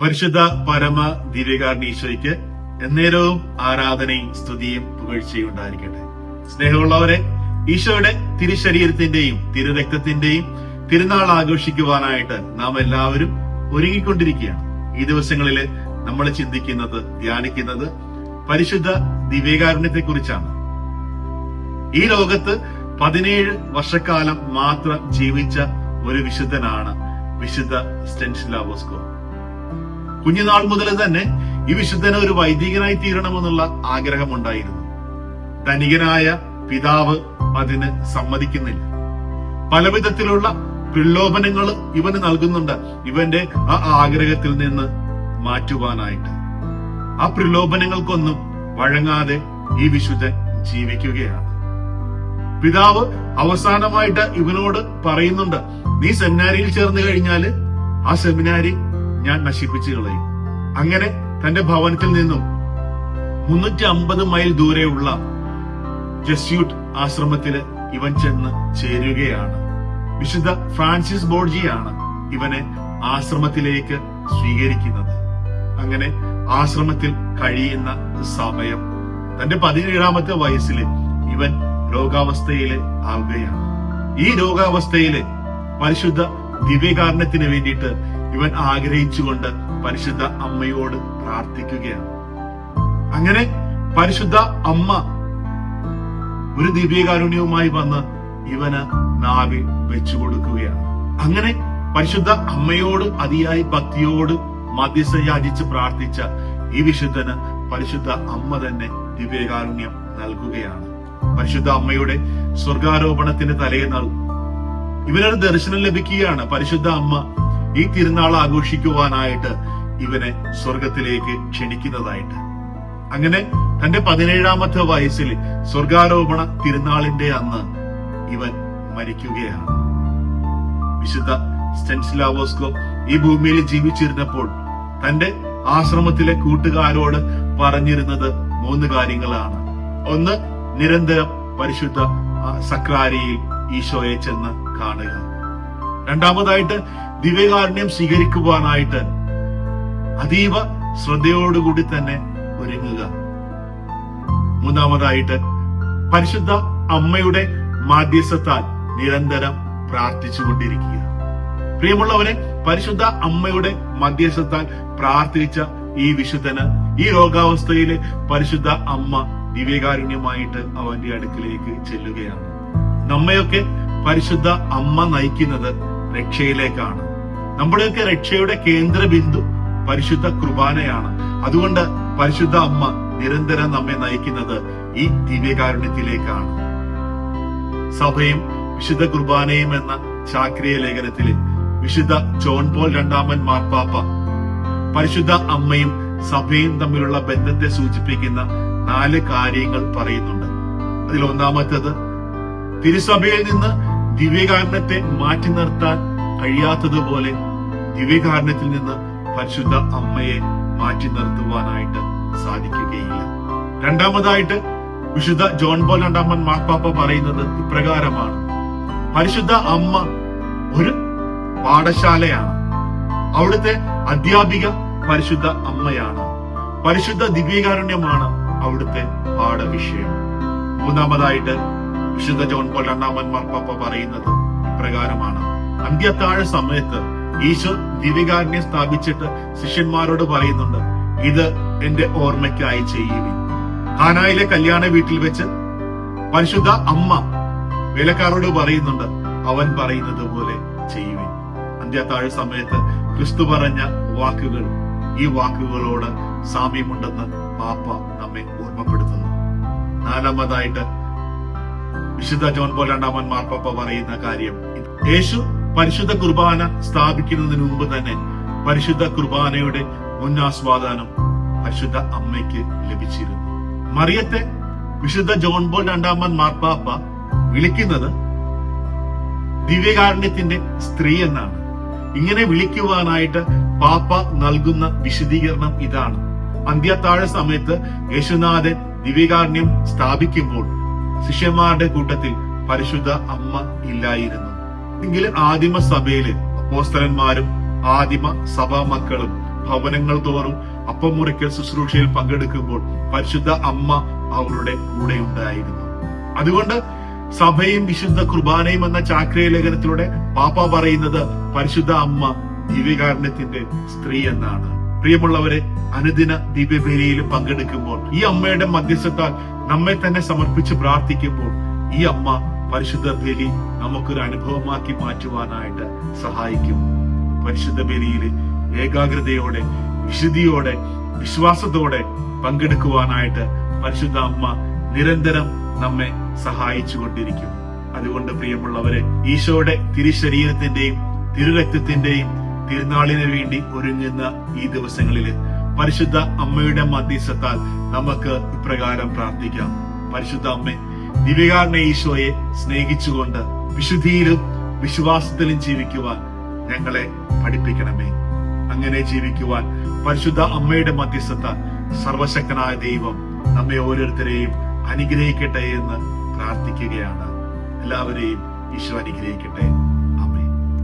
പരിശുദ്ധ പരമ ദിവ്യകാരണീശ്വരിക്ക് എന്നേരവും ആരാധനയും സ്തുതിയും പുകഴ്ചയും ഉണ്ടായിരിക്കട്ടെ. സ്നേഹമുള്ളവരെ ഈശോയുടെ തിരുശരീരത്തിന്റെയും തിരുരക്തത്തിന്റെയും തിരുനാൾ ആഘോഷിക്കുവാനായിട്ട് നാം എല്ലാവരും ഒരുങ്ങിക്കൊണ്ടിരിക്കുകയാണ്. ഈ ദിവസങ്ങളിൽ നമ്മൾ ചിന്തിക്കുന്നത് ധ്യാനിക്കുന്നത് പരിശുദ്ധ ദിവ്യകാരുണ്യത്തെ കുറിച്ചാണ് ഈ ലോകത്ത് പതിനേഴ് വർഷക്കാലം മാത്രം ജീവിച്ച ഒരു വിശുദ്ധനാണ് വിശുദ്ധ സ്റ്റെൻസിലാവോസ്കോ. കുഞ്ഞുനാൾ മുതൽ തന്നെ ഈ വിശുദ്ധന് ഒരു വൈദികനായി തീരണമെന്നുള്ള ആഗ്രഹമുണ്ടായിരുന്നു. ധനികനായ പിതാവ് അതിന് സമ്മതിക്കുന്നില്ല. പലവിധത്തിലുള്ള പ്രലോഭനങ്ങൾ ഇവന് നൽകുന്നുണ്ട്. ഇവന്റെ ആ ആഗ്രഹത്തിൽ നിന്ന് മാറ്റുവാനായിട്ട്. ആ പ്രലോഭനങ്ങൾക്കൊന്നും വഴങ്ങാതെ ഈ വിശുദ്ധൻ ജീവിക്കുകയാണ്. പിതാവ് അവസാനമായിട്ട് ഇവനോട് പറയുന്നുണ്ട് നീ സെമിനാരിയിൽ ചേർന്ന് കഴിഞ്ഞാൽ ആ സെമിനാരി ഞാൻ നശിപ്പിച്ചു കളയും അങ്ങനെ തന്റെ ഭവനത്തിൽ നിന്നും മുന്നൂറ്റി അമ്പത് മൈൽ ദൂരെയുള്ള ജസ്യൂട്ട് ആശ്രമത്തിൽ ഇവൻ ചെന്ന് ചേരുകയാണ്. വിശുദ്ധ ഫ്രാൻസിസ് ബോർജിയാണ് ഇവനെ ആശ്രമത്തിലേക്ക് സ്വീകരിക്കുന്നത്. അങ്ങനെ ആശ്രമത്തിൽ കഴിയുന്ന സമയം തന്റെ പതിനേഴാമത്തെ വയസ്സിൽ ഇവൻ രോഗാവസ്ഥയിലെ ആവുകയാണ്. ഈ രോഗാവസ്ഥയിൽ പരിശുദ്ധ ദിവ്യകാരണത്തിന് വേണ്ടിയിട്ട് ഇവൻ ആഗ്രഹിച്ചുകൊണ്ട് പരിശുദ്ധ അമ്മയോട് പ്രാർത്ഥിക്കുകയാണ്. അങ്ങനെ പരിശുദ്ധ അമ്മ ഒരു ദിവ്യകാരുണ്യവുമായി വന്ന് ഇവന് നാവിൽ വെച്ചു കൊടുക്കുകയാണ് അങ്ങനെ പരിശുദ്ധ അമ്മയോട് അതിയായി ഭക്തിയോട് മധ്യസ്ഥ യാചിച്ച് പ്രാർത്ഥിച്ച ഈ വിശുദ്ധന് പരിശുദ്ധ അമ്മ തന്നെ ദിവ്യകാരുണ്യം നൽകുകയാണ്. പരിശുദ്ധ അമ്മയുടെ സ്വർഗാരോപണത്തിന്റെ തലേന്നാൾ ഇവനൊരു ദർശനം ലഭിക്കുകയാണ്. പരിശുദ്ധ അമ്മ ഈ തിരുനാൾ ആഘോഷിക്കുവാനായിട്ട് ഇവനെ സ്വർഗത്തിലേക്ക് ക്ഷണിക്കുന്നതായിട്ട്. അങ്ങനെ തന്റെ പതിനേഴാമത്തെ വയസ്സിൽ സ്വർഗാരോപണ തിരുനാളിന്റെ അന്ന് ഇവൻ മരിക്കുകയാണ്. വിശുദ്ധ സ്റ്റെൻസിലാവോസ്കോ ഈ ഭൂമിയിൽ ജീവിച്ചിരുന്നപ്പോൾ തന്റെ ആശ്രമത്തിലെ കൂട്ടുകാരോട് പറഞ്ഞിരുന്നത് മൂന്ന് കാര്യങ്ങളാണ്. ഒന്ന് നിരന്തരം പരിശുദ്ധ സക്രാരിയിൽ ഈശോയെ ചെന്ന് കാണുക. രണ്ടാമതായിട്ട് ദിവ്യകാരുണ്യം സ്വീകരിക്കുവാനായിട്ട് അതീവ ശ്രദ്ധയോടുകൂടി തന്നെ ഒരുങ്ങുക. മൂന്നാമതായിട്ട് പരിശുദ്ധ അമ്മയുടെ മാധ്യസ്ഥത്താൽ നിരന്തരം പ്രാർത്ഥിച്ചുകൊണ്ടിരിക്കുക പ്രിയമുള്ളവരെ പരിശുദ്ധ അമ്മയുടെ മധ്യസ്ഥത്താൽ പ്രാർത്ഥിച്ച ഈ വിശുദ്ധന് ഈ രോഗാവസ്ഥയിലെ പരിശുദ്ധ അമ്മ ദിവ്യകാരുണ്യമായിട്ട് അവന്റെ അടുക്കിലേക്ക് ചെല്ലുകയാണ്. നമ്മയൊക്കെ പരിശുദ്ധ അമ്മ നയിക്കുന്നത് രക്ഷയിലേക്കാണ്. നമ്മുടെയൊക്കെ രക്ഷയുടെ കേന്ദ്ര ബിന്ദു പരിശുദ്ധ കുർബാനയാണ്. അതുകൊണ്ട് പരിശുദ്ധ അമ്മ നിരന്തരം നമ്മെ നയിക്കുന്നത് ഈ ദിവ്യകാരുണ്യത്തിലേക്കാണ്. സഭയും വിശുദ്ധ കുർബാനയും എന്ന ചാക്രിയ ലേഖനത്തിൽ വിശുദ്ധ ജോൺ പോൾ രണ്ടാമൻ മാർപ്പാപ്പ പരിശുദ്ധ അമ്മയും സഭയും തമ്മിലുള്ള ബന്ധത്തെ സൂചിപ്പിക്കുന്ന നാല് കാര്യങ്ങൾ പറയുന്നുണ്ട്. അതിൽ ഒന്നാമത്തേത് തിരുസഭയിൽ നിന്ന് ദിവ്യകാരണത്തെ മാറ്റി നിർത്താൻ കഴിയാത്തതുപോലെ ദിവ്യകാരണത്തിൽ നിന്ന് പരിശുദ്ധ അമ്മയെ മാറ്റി നിർത്തുവാനായിട്ട് സാധിക്കുകയില്ല. രണ്ടാമതായിട്ട് വിശുദ്ധ ജോൺ പോൾ രണ്ടാമൻ മാർപ്പാപ്പ പറയുന്നത് ഇപ്രകാരമാണ്. പരിശുദ്ധ അമ്മ ഒരു പാഠശാലയാണ്. അവിടുത്തെ അധ്യാപിക പരിശുദ്ധ അമ്മയാണ്. പരിശുദ്ധ ദിവ്യകാരുണ്യമാണ് അവിടുത്തെ പാഠവിഷയം. മൂന്നാമതായിട്ട് വിശുദ്ധ ജോൺ പോൾ രണ്ടാമൻ മാർപ്പാപ്പ പറയുന്നത് ഇപ്രകാരമാണ് അന്ത്യത്താഴ സമയത്ത് ഈശോ ദിവികാരനെ സ്ഥാപിച്ചിട്ട് ശിഷ്യന്മാരോട് പറയുന്നുണ്ട് ഇത് എന്റെ ഓർമ്മയ്ക്കായി ചെയ്യുവിൻ. ഹാനായിലെ കല്യാണ വീട്ടിൽ വെച്ച് പരിശുദ്ധ അമ്മ വേലക്കാരോട് പറയുന്നുണ്ട് അവൻ പറയുന്നത് പോലെ ചെയ്യുവിൻ. അന്ത്യത്താഴ സമയത്ത് ക്രിസ്തു പറഞ്ഞ വാക്കുകൾ ഈ വാക്കുകളോട് സാമ്യമുണ്ടെന്ന് പാപ്പ നമ്മെ ഓർമ്മപ്പെടുത്തുന്നു. നാലാമതായിട്ട് വിശുദ്ധ ജോൺ പോൾ രണ്ടാമൻ മാർപ്പാപ്പ പറയുന്ന കാര്യം യേശു പരിശുദ്ധ കുർബാന സ്ഥാപിക്കുന്നതിന് മുമ്പ് തന്നെ പരിശുദ്ധ കുർബാനയുടെ മുന്നാസ്വാദനം പരിശുദ്ധ അമ്മയ്ക്ക് ലഭിച്ചിരുന്നു. മറിയത്തെ വിശുദ്ധ ജോൺ പോൾ രണ്ടാമൻ മാർപ്പാപ്പ വിളിക്കുന്നത് ദിവ്യകാരുണ്യത്തിന്റെ സ്ത്രീ എന്നാണ്. ഇങ്ങനെ വിളിക്കുവാനായിട്ട് പാപ്പ നൽകുന്ന വിശദീകരണം ഇതാണ്. അന്ത്യത്താഴ സമയത്ത് യേശുനാഥൻ ദിവ്യകാരുണ്യം സ്ഥാപിക്കുമ്പോൾ ശിഷ്യന്മാരുടെ കൂട്ടത്തിൽ പരിശുദ്ധ അമ്മ ഇല്ലായിരുന്നു. എങ്കിൽ ആദിമ സഭയിലെ അപ്പോസ്തലന്മാരും ആദിമ സഭാ മക്കളും ഭവനങ്ങൾ തോറും അപ്പം മുറിക്കൽ ശുശ്രൂഷയിൽ പങ്കെടുക്കുമ്പോൾ പരിശുദ്ധ അമ്മ അവരുടെ കൂടെ ഉണ്ടായിരുന്നു. അതുകൊണ്ട് സഭയും വിശുദ്ധ കുർബാനയും എന്ന ചാക്രിയ ലേഖനത്തിലൂടെ പാപ്പ പറയുന്നത് പരിശുദ്ധ അമ്മ ദിവ്യകാരുണ്യത്തിന്റെ സ്ത്രീ എന്നാണ്. പ്രിയമുള്ളവരെ അനുദിന ദിവ്യബലിയിൽ പങ്കെടുക്കുമ്പോൾ ഈ അമ്മയുടെ മധ്യസ്ഥത്താൽ നമ്മെ തന്നെ സമർപ്പിച്ച് പ്രാർത്ഥിക്കുമ്പോൾ ഈ അമ്മ പരിശുദ്ധ ബലി നമുക്കൊരു അനുഭവമാക്കി മാറ്റുവാനായിട്ട് സഹായിക്കും. പരിശുദ്ധ ബലിയിൽ ഏകാഗ്രതയോടെ വിശുദ്ധിയോടെ വിശ്വാസത്തോടെ പങ്കെടുക്കുവാനായിട്ട് പരിശുദ്ധ അമ്മ നിരന്തരം നമ്മെ സഹായിച്ചു കൊണ്ടിരിക്കും അതുകൊണ്ട് പ്രിയമുള്ളവരെ ഈശോയുടെ തിരുശരീരത്തിന്റെയും തിരുരക്തത്തിന്റെയും തിരുനാളിന് വേണ്ടി ഒരുങ്ങുന്ന ഈ ദിവസങ്ങളിൽ പരിശുദ്ധ അമ്മയുടെ മധ്യസ്ഥത്താൽ നമുക്ക് ഇപ്രകാരം പ്രാർത്ഥിക്കാം. പരിശുദ്ധ അമ്മ ദിവ്യകാരണ ഈശോയെ സ്നേഹിച്ചുകൊണ്ട് വിശുദ്ധിയിലും വിശ്വാസത്തിലും ജീവിക്കുവാൻ ഞങ്ങളെ പഠിപ്പിക്കണമേ. അങ്ങനെ ജീവിക്കുവാൻ പരിശുദ്ധ അമ്മയുടെ മധ്യസ്ഥത്താൽ സർവശക്തനായ ദൈവം നമ്മെ ഓരോരുത്തരെയും അനുഗ്രഹിക്കട്ടെ എന്ന് പ്രാർത്ഥിക്കുകയാണ്. എല്ലാവരെയും ഈശോ അനുഗ്രഹിക്കട്ടെ.